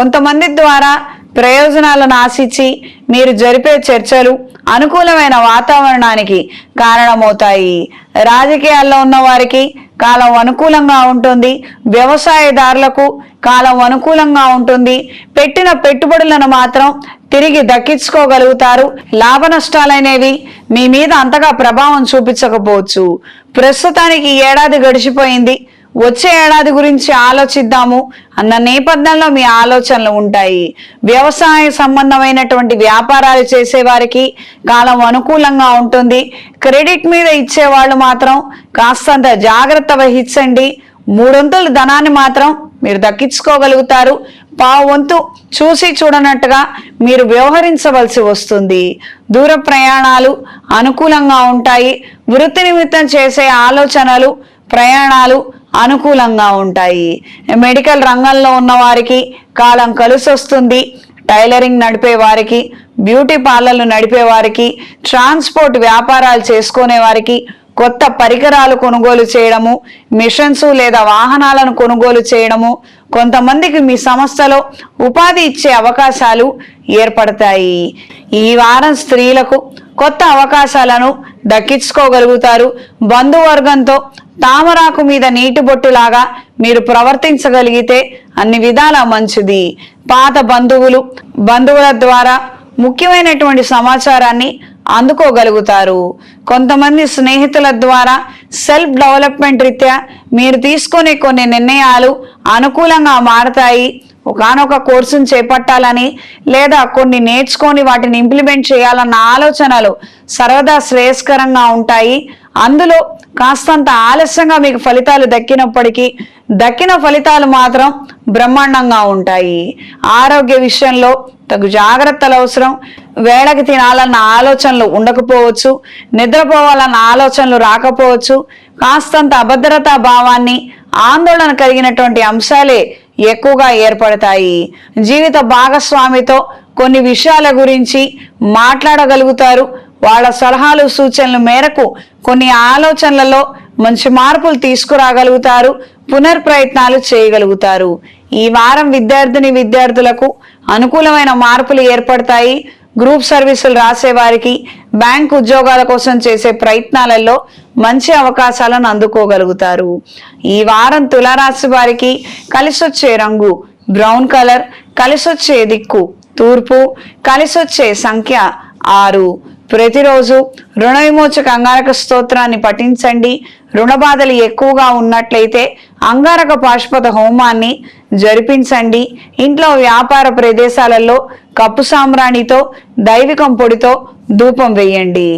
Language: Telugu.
కొంతమంది ద్వారా ప్రయోజనాలను ఆశించి మీరు జరిపే చర్చలు అనుకూలమైన వాతావరణానికి కారణమవుతాయి. రాజకీయాల్లో ఉన్న వారికి కాలం అనుకూలంగా ఉంటుంది. వ్యవసాయదారులకు కాలం అనుకూలంగా ఉంటుంది. పెట్టిన పెట్టుబడులను మాత్రం తిరిగి దక్కించుకోగలుగుతారు. లాభ నష్టాలనేవి మీ మీద అంతగా ప్రభావం చూపించకపోవచ్చు. ప్రస్తుతానికి ఏడాది గడిచిపోయింది. వచ్చే ఏడాది గురించి ఆలోచిద్దాము అన్న నేపథ్యంలో మీ ఆలోచనలు ఉంటాయి. వ్యవసాయ సంబంధమైనటువంటి వ్యాపారాలు చేసే వారికి కాలం అనుకూలంగా ఉంటుంది. క్రెడిట్ మీద ఇచ్చే వాళ్ళు మాత్రం కాస్తంత జాగ్రత్త వహించండి. మూడొంతుల ధనాన్ని మాత్రం మీరు దక్కించుకోగలుగుతారు. పావు వంతు చూసి చూడనట్టుగా మీరు వ్యవహరించవలసి వస్తుంది. దూర ప్రయాణాలు అనుకూలంగా ఉంటాయి. వృత్తి నిమిత్తం చేసే ఆలోచనలు ప్రయాణాలు అనుకూలంగా ఉంటాయి. మెడికల్ రంగంలో ఉన్న వారికి కాలం కలిసి వస్తుంది టైలరింగ్ నడిపే వారికి బ్యూటీ పార్లర్లు నడిపే వారికి ట్రాన్స్పోర్ట్ వ్యాపారాలు చేసుకునే వారికి కొత్త పరికరాలు కొనుగోలు చేయడము మిషన్స్ లేదా వాహనాలను కొనుగోలు చేయడము కొంతమందికి మీ సంస్థలో ఉపాధి ఇచ్చే అవకాశాలు ఏర్పడతాయి. ఈ వారం స్త్రీలకు కొత్త అవకాశాలను దక్కించుకోగలుగుతారు. బంధువర్గంతో తామరాకు మీద నీటి బొట్టులాగా మీరు ప్రవర్తించగలిగితే అన్ని విధాల మంచిది. పాత బంధువులు బంధువుల ద్వారా ముఖ్యమైనటువంటి సమాచారాన్ని అందుకోగలుగుతారు. కొంతమంది స్నేహితుల ద్వారా సెల్ఫ్ డెవలప్మెంట్ రీత్యా మీరు తీసుకునే కొన్ని నిర్ణయాలు అనుకూలంగా మారతాయి. ఒకనొక కోర్సును చేపట్టాలని లేదా కొన్ని నేర్చుకొని వాటిని ఇంప్లిమెంట్ చేయాలన్న ఆలోచనలు సర్వదా శ్రేయస్కరంగా ఉంటాయి. అందులో కాస్తంత ఆలస్యంగా మీకు ఫలితాలు దక్కినప్పటికీ దక్కిన ఫలితాలు మాత్రం బ్రహ్మాండంగా ఉంటాయి. ఆరోగ్య విషయంలో తగు జాగ్రత్తలు అవసరం. వేళకి తినాలన్న ఆలోచనలు ఉండకపోవచ్చు. నిద్రపోవాలన్న ఆలోచనలు రాకపోవచ్చు. కాస్తంత అభద్రతా భావాన్ని ఆందోళన కలిగినటువంటి అంశాలే ఎక్కువగా ఏర్పడతాయి. జీవిత భాగస్వామితో కొన్ని విషయాల గురించి మాట్లాడగలుగుతారు. వాళ్ళ సలహాలు సూచనల మేరకు కొన్ని ఆలోచనలలో మంచి మార్పులు తీసుకురాగలుగుతారు పునర్ప్రయత్నాలు చేయగలుగుతారు. ఈ వారం విద్యార్థిని విద్యార్థులకు అనుకూలమైన మార్పులు ఏర్పడతాయి. గ్రూప్ సర్వీసులు రాసే వారికి బ్యాంక్ ఉద్యోగాల కోసం చేసే ప్రయత్నాలలో మంచి అవకాశాలను అందుకోగలుగుతారు. ఈ వారం తులారాశి వారికి కలిసొచ్చే రంగు బ్రౌన్ కలర్ కలిసొచ్చే దిక్కు తూర్పు కలిసొచ్చే సంఖ్య ఆరు. ప్రతిరోజు రుణ విమోచక అంగారక స్తోత్రాన్ని పఠించండి. రుణ బాధలు ఎక్కువగా ఉన్నట్లయితే అంగారక పాశుపత హోమాన్ని జరిపించండి. ఇంట్లో వ్యాపార ప్రదేశాలలో కప్పు సాంబ్రాణితో దైవికం పొడితో ధూపం వేయండి.